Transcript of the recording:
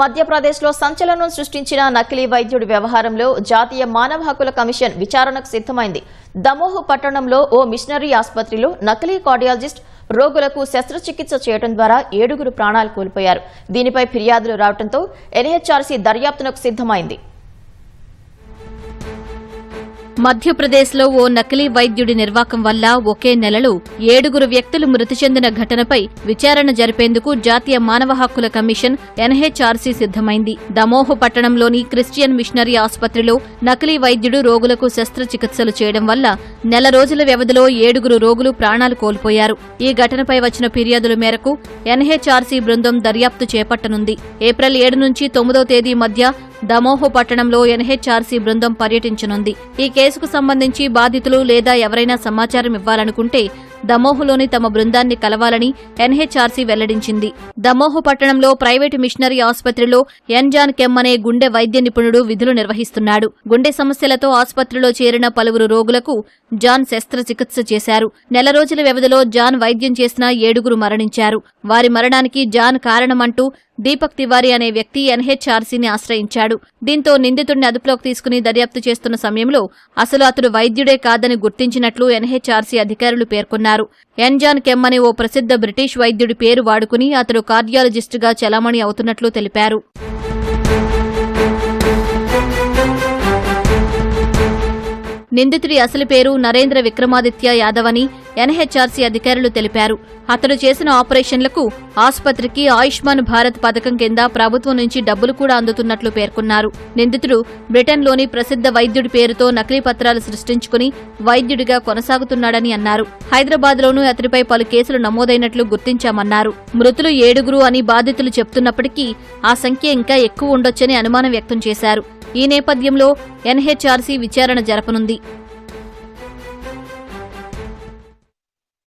మధ్యప్రదేశ్లో సంచలనం సృష్టించిన నకిలీ వైద్యుడి వ్యవహారంలో జాతీయ మానవ హక్కుల కమిషన్ విచారణకు సిద్దమైంది దమోహ్ పట్టణంలో ఓ మిషనరీ ఆసుపత్రిలో నకిలీ కార్డియాలజిస్ట్ రోగులకు శస్త్రచికిత్స చేయడం ద్వారా ఏడుగురు ప్రాణాలు కోల్పోయారు. దీనిపై ఫిర్యాదులు రావడంతో ఎన్హెచ్ఆర్సీ దర్యాప్తునకు సిద్దమైంది మధ్యప్రదేశ్లో ఓ నకిలీ వైద్యుడి నిర్వాకం వల్ల ఒకే నెలలో ఏడుగురు వ్యక్తులు మృతి చెందిన ఘటనపై విచారణ జరిపేందుకు జాతీయ మానవ హక్కుల కమిషన్ ఎన్హెచ్ఆర్సీ సిద్దమైంది దమోహ్ పట్టణంలోని క్రిస్టియన్ మిషనరీ ఆసుపత్రిలో నకిలీ వైద్యుడు రోగులకు శస్త్రచికిత్సలు చేయడం వల్ల నెల రోజుల వ్యవధిలో ఏడుగురు రోగులు ప్రాణాలు కోల్పోయారు. ఈ ఘటనపై వచ్చిన ఫిర్యాదుల మేరకు ఎన్హెచ్ఆర్సీ బృందం దర్యాప్తు చేపట్టనుంది. ఏప్రిల్ ఏడు నుంచి తొమ్మిదో తేదీ మధ్య దమోహ్ పట్టణంలో ఎన్హెచ్ఆర్సీ బృందం పర్యటించనుంది. ఈ కేసుకు సంబంధించి బాధితులు లేదా ఎవరైనా సమాచారం ఇవ్వాలనుకుంటే దమోహులోని తమ బృందాన్ని కలవాలని ఎన్హెచ్ఆర్సీ వెల్లడించింది. దమోహు పట్టణంలో ప్రైవేటు మిషనరీ ఆసుపత్రిలో ఎన్జాన్ కెమ్ అనే గుండె వైద్య నిపుణుడు విధులు నిర్వహిస్తున్నాడు. గుండె సమస్యలతో ఆసుపత్రిలో చేరిన పలువురు రోగులకు జాన్ శస్త్రచికిత్స చేశారు. నెల రోజుల వ్యవధిలో జాన్ వైద్యం చేసిన ఏడుగురు మరణించారు. వారి మరణానికి జాన్ కారణమంటూ దీపక్ తివారీ అనే వ్యక్తి ఎన్హెచ్ఆర్సీని ఆశ్రయించాడు. దీంతో నిందితుడిని అదుపులోకి తీసుకుని దర్యాప్తు చేస్తున్న సమయంలో అసలు అతడు వైద్యుడే కాదని గుర్తించినట్లు ఎన్హెచ్ఆర్సీ అధికారులు పేర్కొన్నారు. ఎన్జాన్ కెమ్ అనే ఓ ప్రసిద్ధ బ్రిటిష్ వైద్యుడి పేరు వాడుకుని అతడు కార్డియాలజిస్టుగా చలామణి అవుతున్నట్లు తెలిపారు. నిందితుడి అసలు పేరు నరేంద్ర విక్రమాదిత్య యాదవ్ అని ఎన్హెచ్ఆర్సీ అధికారులు తెలిపారు. అతడు చేసిన ఆపరేషన్లకు ఆసుపత్రికి ఆయుష్మాన్ భారత్ పథకం కింద ప్రభుత్వం నుంచి డబ్బులు కూడా అందుతున్నట్లు పేర్కొన్నారు. నిందితుడు బ్రిటన్లోని ప్రసిద్ధ వైద్యుడి పేరుతో నకిలీ పత్రాలు సృష్టించుకుని వైద్యుడిగా కొనసాగుతున్నాడని అన్నారు. హైదరాబాద్లోనూ అతడిపై పలు కేసులు నమోదైనట్లు గుర్తించామన్నారు. మృతులు ఏడుగురు అని బాధితులు చెప్తున్నప్పటికీ ఆ సంఖ్య ఇంకా ఎక్కువ ఉండొచ్చని అనుమానం వ్యక్తం చేశారు. ఈ నేపథ్యంలో ఎన్హెచ్ఆర్సీ విచారణ జరపనుంది.